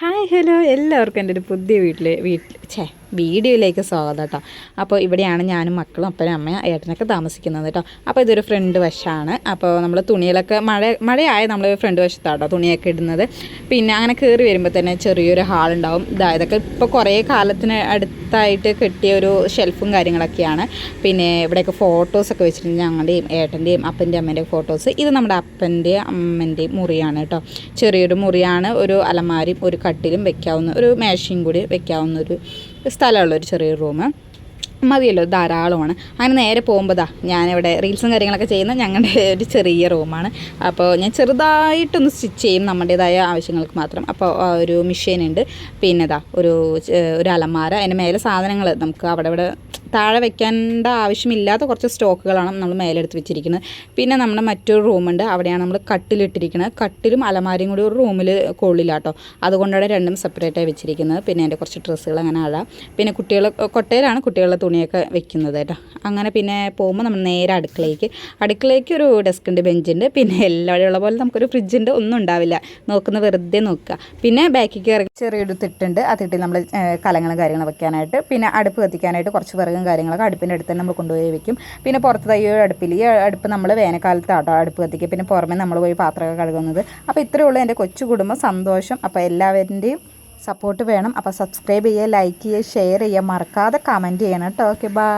Hi hello എല്ലാവർക്കും എന്റെ ഒരു പുതിയ വീട്ടിലെ വീട്ടിൽ ഛേ വീഡിയോയിലേക്ക് സ്വാഗതം കേട്ടോ. അപ്പോൾ ഇവിടെയാണ് ഞാനും മക്കളും അപ്പനും അമ്മയും ഏട്ടനൊക്കെ താമസിക്കുന്നത് കേട്ടോ. അപ്പോൾ ഇതൊരു ഫ്രണ്ട് വശമാണ് അപ്പോൾ നമ്മൾ തുണികളൊക്കെ മഴ മഴയായ നമ്മൾ ഫ്രണ്ട് വശത്താട്ടോ തുണിയൊക്കെ ഇടുന്നത്. പിന്നെ അങ്ങനെ കയറി വരുമ്പോൾ തന്നെ ചെറിയൊരു ഹാൾ ഉണ്ടാവും. ഇതാ ഇതൊക്കെ ഇപ്പോൾ കുറേ കാലത്തിന് അടുത്തായിട്ട് കിട്ടിയ ഒരു ഷെൽഫും കാര്യങ്ങളൊക്കെയാണ്. പിന്നെ ഇവിടെയൊക്കെ ഫോട്ടോസൊക്കെ വെച്ചിട്ടുണ്ട് ഞങ്ങളുടെയും ഏട്ടന്റെയും അപ്പന്റെ അമ്മേന്റെ ഫോട്ടോസ്. ഇത് നമ്മുടെ അപ്പന്റെയും അമ്മന്റെയും മുറിയാണ് കേട്ടോ. ചെറിയൊരു മുറിയാണ്. ഒരു അലമാരയും ഒരു കട്ടിലും വെക്കാവുന്ന ഒരു മേശയും കൂടി വെക്കാവുന്ന ഒരു സ്ഥലമുള്ള ഒരു ചെറിയ റൂം മതിയല്ലോ ധാരാളമാണ്. അങ്ങനെ നേരെ പോകുമ്പോൾ ദാ ഞാനിവിടെ റീൽസും കാര്യങ്ങളൊക്കെ ചെയ്യുന്ന ഞങ്ങളുടെ ഒരു ചെറിയ റൂമാണ് അപ്പോൾ ഞാൻ ചെറുതായിട്ടൊന്ന് സ്റ്റിച്ച് ചെയ്യും നമ്മുടേതായ ആവശ്യങ്ങൾക്ക് മാത്രം. അപ്പോൾ ഒരു മെഷീനുണ്ട് പിന്നെ ദാ ഒരു ഒരു അലമാര. അതിന് മേലെ സാധനങ്ങൾ നമുക്ക് അവിടെ ഇവിടെ താഴെ വെക്കേണ്ട ആവശ്യമില്ലാത്ത കുറച്ച് സ്റ്റോക്കുകളാണ് നമ്മൾ മേലെടുത്ത് വെച്ചിരിക്കുന്നത്. പിന്നെ നമ്മുടെ മറ്റൊരു റൂമുണ്ട്. അവിടെയാണ് നമ്മൾ കട്ടിലിട്ടിരിക്കുന്നത്. കട്ടിലും അലമാരയും കൂടി ഒരു റൂമിൽ കൊള്ളില്ല കേട്ടോ അതുകൊണ്ടാണ് രണ്ടും സെപ്പറേറ്റായി വെച്ചിരിക്കുന്നത്. പിന്നെ എന്റെ കുറച്ച് ഡ്രസ്സുകൾ അങ്ങനെ അഴാം പിന്നെ കുട്ടികൾ കൊട്ടയിലാണ് കുട്ടികളുടെ തുണിയൊക്കെ വെക്കുന്നത് കേട്ടോ. അങ്ങനെ പിന്നെ പോകുമ്പോൾ നമ്മൾ നേരെ അടുക്കളയ്ക്ക് അടുക്കളയ്ക്ക് ഒരു ഡെസ്ക് ഉണ്ട് ബെഞ്ചുണ്ട്. പിന്നെ എല്ലാവരും ഉള്ള പോലെ നമുക്കൊരു ഫ്രിഡ്ജുണ്ട്. ഒന്നും ഉണ്ടാവില്ല. നോക്കുന്ന വെറുതെ നോക്കുക. പിന്നെ ബാക്കിക്ക് ഇറങ്ങി ചെറിയൊരു തിട്ടുണ്ട്. ആ തിട്ടിൽ നമ്മൾ കലങ്ങളും കാര്യങ്ങളും വെക്കാനായിട്ട്. പിന്നെ അടുപ്പ് കത്തിക്കാനായിട്ട് കുറച്ച് വിറകും കാര്യങ്ങളൊക്കെ അടുപ്പിന്റെ അടുത്ത് തന്നെ നമ്മൾ കൊണ്ടുപോയി വെക്കും. പിന്നെ പുറത്ത് തയ്യോ അടുപ്പിൽ ഈ അടുപ്പ് നമ്മൾ വേനൽക്കാലത്ത് ആട്ടോ അടുപ്പ് കത്തിക്കുക. പിന്നെ പുറമെ നമ്മൾ പോയി പാത്രമൊക്കെ കഴുകുന്നത്. അപ്പോൾ ഇത്രയേ ഉള്ളൂ എന്റെ കൊച്ചു കുടുംബം. സന്തോഷം. അപ്പോൾ എല്ലാവരുടെയും സപ്പോർട്ട് വേണം. അപ്പോൾ സബ്സ്ക്രൈബ് ചെയ്യുക ലൈക്ക് ചെയ്യുക ഷെയർ ചെയ്യുക. മറക്കാതെ കമന്റ് ചെയ്യണം കേട്ടോ. Okay bye